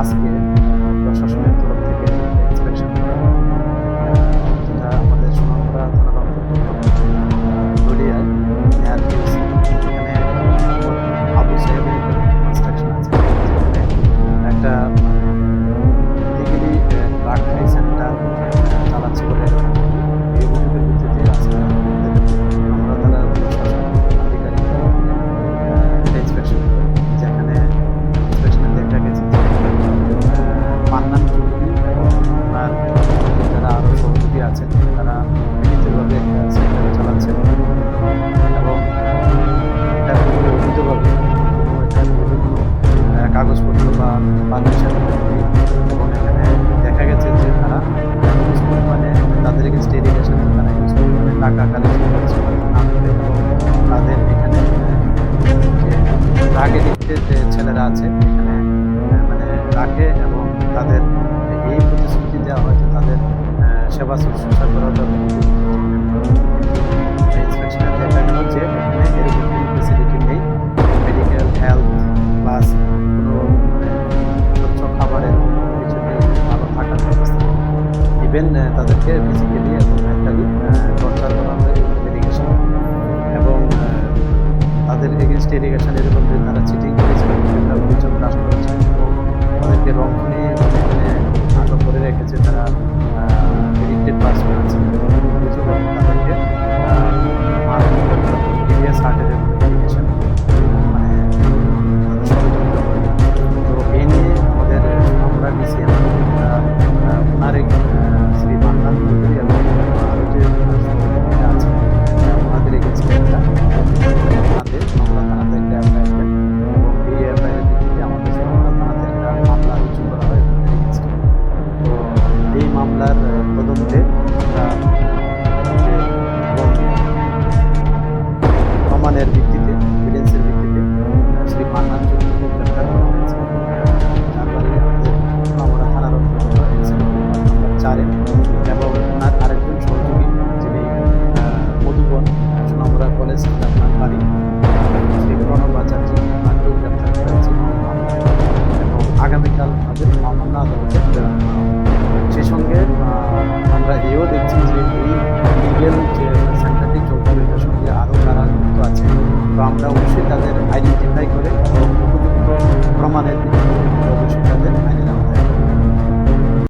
আজকে প্রশাসনের তরফ থেকে বাংলাদেশের এবং এখানে দেখা গেছে যে তারা ইউজ পরিমাণে তাদের এগেনস্ট এরিয়ার সাথে তারা ইউজ পরিমাণে টাকা কালেকশন করছে। তাদের এখানে রাগে ড্রাগ যে ছেলেরা আছে, এখানে মানে রাখে এবং তাদের এই প্রতিশ্রুতি দেওয়া হয় তাদের সেবা শুশ্রূষা করা দেখবেন তাদেরকে ফিজিক্যালি একটা মেন্টালি টর্চার করা হয় এবং তাদের এগেনস্ট ইরিগেশন এরকম যে তারা চিঠি